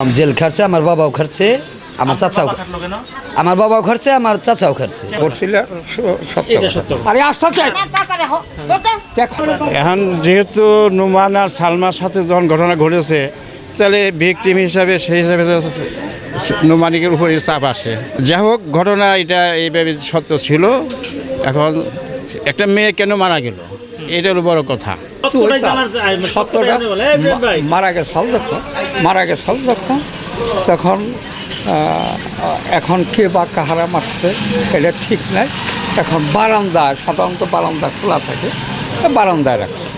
Jail খাটছে আমার বাবাও খাটছে আমার চাচাও আমার বাবাও খাটছে আমার চাচাও খাটছে। আরে এখন যেহেতু নুমান আর সালমার সাথে যখন ঘটনা ঘটেছে তাহলে ভিকটিম হিসাবে সেই হিসাবে নুমানিকের উপরে চাপ আসে। যাই হোক ঘটনা এটা এইভাবে সত্য ছিল। এখন একটা মেয়ে কেন মারা গেল? এটা হলো বড় কথা। সত্যটা মারা গেছাল যখন মারা গেছাল যখন তখন এখন কে বা কাহারা মারছে এটা ঠিক নাই। এখন বারান্দায় সাধারণত বারান্দা খোলা থাকে বারান্দায় রাখছে।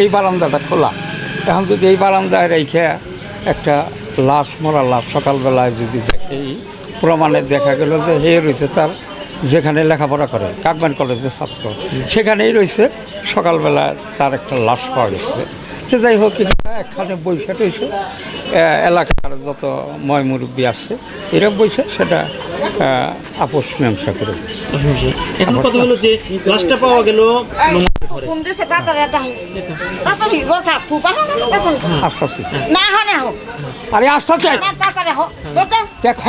এই বারান্দাটা খোলা। এখন যদি এই বারান্দায় রেখে একটা লাশ মরা লাশ সকালবেলায় যদি দেখে এই প্রমাণে দেখা গেল যে হে রয়েছে তার যেখানে লেখাপড়া করে কাকবান কলেজের ছাত্র। সেখানেই রয়েছে। সকালবেলা তার একটা লাশ পাওয়া গেছে। তো যাই হোক এটা এখানে বৈশা টইছে এলাকার যত ময় মুরব্বী আছে এরা বৈশা সেটা আপোষ মীমাংসা করে দিচ্ছে। এখন কথা হলো যে লাশটা পাওয়া গেল? হয়।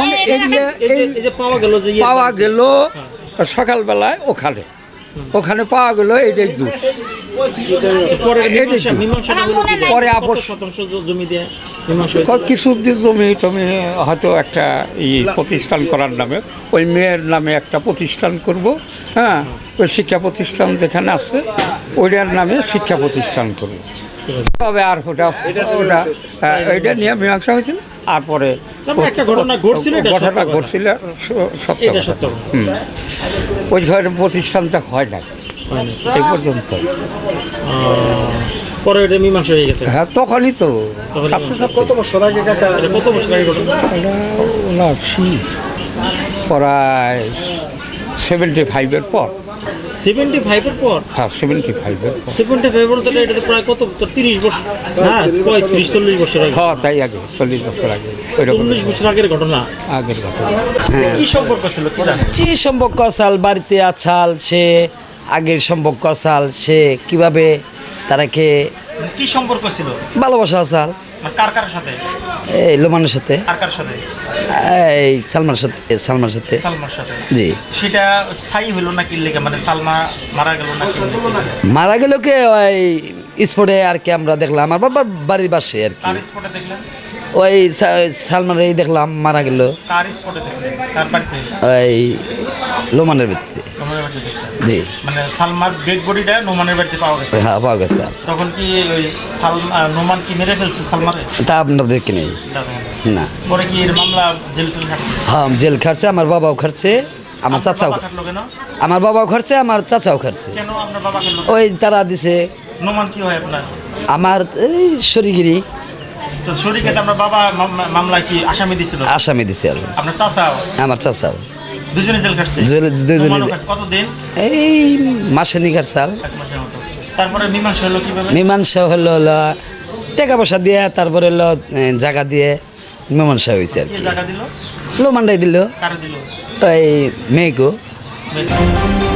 ইয়ে- পাওয়া গেল সকালবেলায় ওখানে। ওখানে পাওয়া গেল এটাই? নাই। পরে কিছু দিন জমি টমি হয়তো একটা ই প্রতিষ্ঠান করার নামে। ওই মেয়ের নামে একটা প্রতিষ্ঠান করব হ্যাঁ? ওই শিক্ষা প্রতিষ্ঠান যেখানে আছে ওইটার নামে শিক্ষা প্রতিষ্ঠান করব। তবে আর ওটা ওটা হ্যাঁ, ওইটা নিয়ে মীমাংসা হয়েছিল আর পরে তারপরে একটা ঘটনা ঘটছিল, এটা ঘটনা ঘটছিল সত্য। ওই ঘরের প্রতিষ্ঠানটা হয় না। এই পর্যন্ত। পরে এটা মীমাংসা হয়ে গেছে। হ্যাঁ তখনই তো। কত বছর আগে ঘটনা? এটা প্রায় সেভেন্টি ফাইভের পর। সেভেন্টি ফাইভের পর? হ্যাঁ সেভেন্টি ফাইভের সেভেন্টি ফাইভ তাহলে এটা তো প্রায় কত? তিরিশ বছর না পঁয়ত্রিশ চল্লিশ বছর আগে। হ্যাঁ তাই আগে চল্লিশ বছর আগে। ওইরকম। চল্লিশ বছর আগের ঘটনা। আগের ঘটনা। কি সম্পর্ক ছিল কি জানেন কি সম্পর্ক আসাল বাড়িতে আছাল সে আগের সম্পর্ক আসাল সে কীভাবে তারাকে কি সম্পর্ক ছিল? ভালোবাসা আসাল মানে কার কার সাথে? এই লোমানের সাথে। কার কার সাথে? এই সালমার সাথে সালমার সাথে। সালমার সাথে। জি। সেটা স্থায়ী হলো না কি লেগে মানে সালমা মারা গেল না কি মারা গেল কে? ওই স্পটে আর কি আমরা দেখলাম। আমার বাবার বাড়ির পাশে আর কি। স্পটে দেখলেন? ওই সা- সালমান এই দেখলাম মারা গেল। কার স্পটে দেখছেন কার বাড়িতে? ওই লোমানের ভিত্তি জি। মানে সালমার ডেড বডিটা নোমানের বাড়িতে পাওয়া গেছে। হ্যাঁ পাওয়া গেছে। তখন কি ওই সালমা নোমান কি মেরে ফেলছে সালমারে? তা আপনার দেখে নেই। না পরে কি এর মামলা জেল খাটছে? হ্যাঁ জেল খাটছে আমার বাবাও খাটছে আমার চাচাও আমার বাবাও খাটছে আমার চাচাও খাটছে। খাটলো? ওই তারা দিছে। নোমান কি হয় আপনার? আমার এই শরীগিরি শরীরকে আপনার বাবা মামলা- কি আসামি দিছিল? আসামি দিছে আর আপনার চাচাও? আমার চাচাও। দুজনে জেল দুজনে। কতদিন? এই মাসে নিকার সাল তারপরে মীমাংসা হলো কীভাবে? মীমাংসা হলো হলো টাকা পয়সা দিয়ে তারপরে হলো জায়গা দিয়ে মীমাংসা হয়েছে আর কি জায়গা দিল? লো মান্ডাই দিল। কারে দিল? মেয়েকো। মেয়ে-